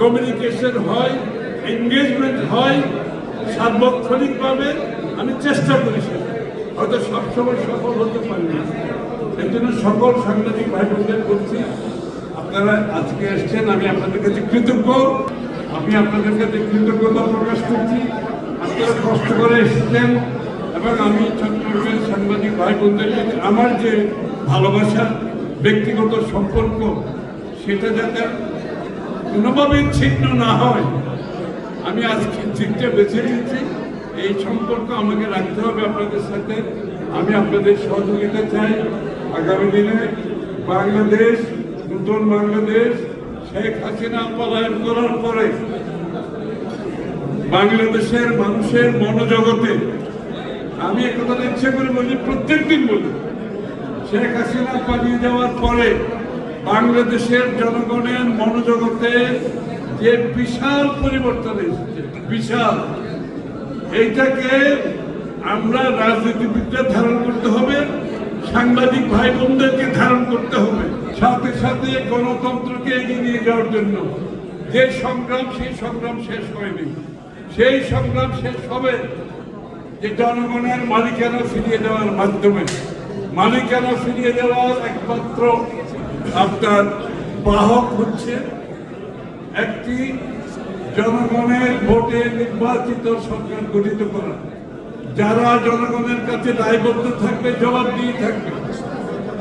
Communication হয় engagement হয়, সার্বক্ষণিকভাবে আমি চেষ্টা করি হয়তো সবসময় সফল হতে পারি না এর জন্য সকল সাংবাদিক ভাই বোনদের বলছি, আপনারা আজকে এসছেন, আমি আপনাদের কাছে কৃতজ্ঞ। আমি আপনাদের কাছে কৃতজ্ঞতা প্রকাশ করছি। আপনারা কষ্ট করে এসেছেন এবং আমি চট্টগ্রামের সাংবাদিক ভাই বন্ধুদের কাছে আমার যে ভালোবাসা, ব্যক্তিগত সম্পর্ক, সেটা যাতে কোনোভাবে ছিন্ন না হয়। আমি আজকে দিকটা বেছে নিয়েছি। এই সম্পর্ক আমাকে রাখতে হবে আপনাদের সাথে। আমি আপনাদের সহযোগিতা চাই। আগামী দিনে বাংলাদেশ, নতুন বাংলাদেশ, শেখ হাসিনা পলায়ন করার পরে বাংলাদেশের মানুষের মনোজগতে, আমি একথা ইচ্ছে করে বলি প্রত্যেক দিন বলি, শেখ হাসিনা পালিয়ে যাওয়ার পরে বাংলাদেশের জনগণের মনোজগতে যে বিশাল পরিবর্তন এসেছে, বিশাল। এইটাকে আমরা রাজনীতিবিদদের ধারণ করতে হবে, সাংবাদিক ভাই বোনদেরকে ধারণ করতে হবে। সাথে সাথে গণতন্ত্রকে এগিয়ে নিয়ে যাওয়ার জন্য। যে সংগ্রাম, সেই সংগ্রাম শেষ হয়নি। সেই সংগ্রাম শেষ হবে যে জনগণের মালিকানা ফিরিয়ে দেওয়ার মাধ্যমে। মালিকানা ফিরিয়ে দেওয়ার একমাত্র আপনার বাহক হচ্ছে একটি জনগণের ভোটে নির্বাচিত সরকার গঠিত করা। যারা জনগণের কাছে দায়বদ্ধ থাকবে জবাব দিয়ে থাকবে।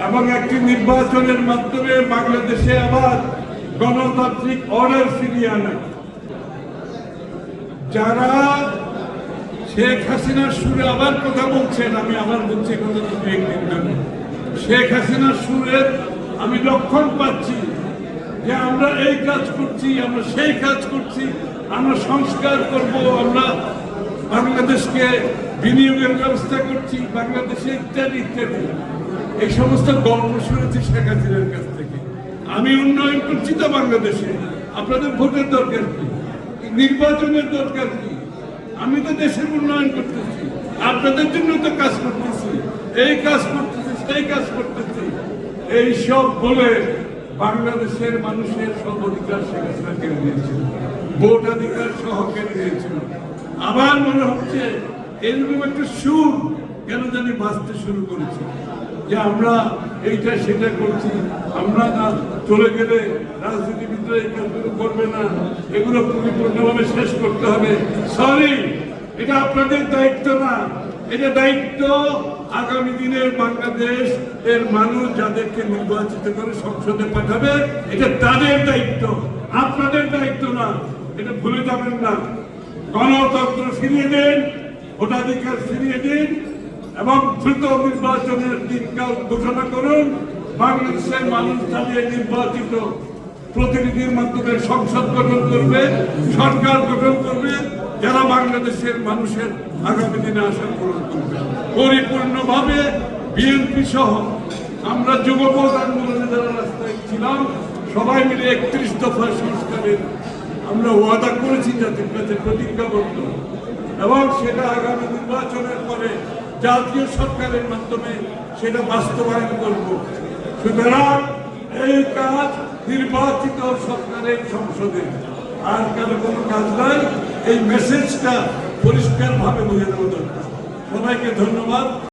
এবং একটি নির্বাচনের মাধ্যমে বাংলাদেশে আবার গণতান্ত্রিক অর্ডার ফিরিয়ে আনা। যারা শেখ হাসিনার সুরে আবার কথা বলছেন, আমি আবার বলছি কথা শেখ হাসিনার সুরের আমি লক্ষণ পাচ্ছি যে আমরা এই কাজ করছি, আমরা সেই কাজ করছি, আমরা সংস্কার করব, আমরা বাংলাদেশকে বিনিয়োগের ব্যবস্থা করছি, বাংলাদেশে ইত্যাদি ইত্যাদি। এই সমস্ত গল্প শুনেছি শেখ হাসিনার কাছ থেকে। আমি উন্নয়ন করছি তো বাংলাদেশে। আপনাদের ভোটের দরকার কি? নির্বাচনের দরকার কি? আমি তো দেশের উন্নয়ন করতেছি। আপনাদের জন্য তো কাজ করতেছি। এই কাজ করতেছি, সেই কাজ করতেছি। এই সব বলে বাংলাদেশের মানুষের সব অধিকার শেখ হাসিনা কেড়ে নিয়েছিল ভোটাধিকার সহ কেড়ে নিয়েছিল আবার মনে হচ্ছে এরকম একটা সুর কেন জানি বাঁচতে শুরু করেছে। যে আমরা এইটা সেটা করছি, আমরা চলে গেলে রাজনীতিবিদরা এই কাজগুলো করবে না, এগুলো পরিপূর্ণভাবে শেষ করতে হবে। সরি এটা আপনাদের দায়িত্ব না। এটা দায়িত্ব আগামী দিনের বাংলাদেশ এর মানুষ যাদেরকে নির্বাচিত করে সংসদে পাঠাবে, এটা তাদের দায়িত্ব। আপনাদের দায়িত্ব না, এটা ভুলে যাবেন না। গণতন্ত্র ফিরিয়ে দিন, ভোটাধিকার ফিরিয়ে দিন, এবং দ্রুত নির্বাচনের দিনকাল ঘোষণা করুন। বাংলাদেশের মানুষ তাদের নির্বাচিত প্রতিনিধির মাধ্যমে সংসদ গঠন করবে, সরকার গঠন করবে যারা বাংলাদেশের মানুষের আগামী দিনে আশা পূরণ করবে। পরিপূর্ণভাবে বিএনপি সহ আমরা যুবপথ আন্দোলনে যারা রাস্তায় ছিলাম, সবাই মিলে একত্রিশ দফা সংস্কারের আমরা ওয়াদা করেছি জাতির কাছে প্রতিজ্ঞাবদ্ধ এবং সেটা আগামী নির্বাচনের পরে জাতীয় সরকারের মাধ্যমে সেটা বাস্তবায়ন করব। সুতরাং এই কাজ নির্বাচিত সরকারের সংসদে। আর কেন কোনো কাজ নাই? এই মেসেজটা পরিষ্কারভাবে বুঝে দেওয়া দরকার। সবাইকে ধন্যবাদ।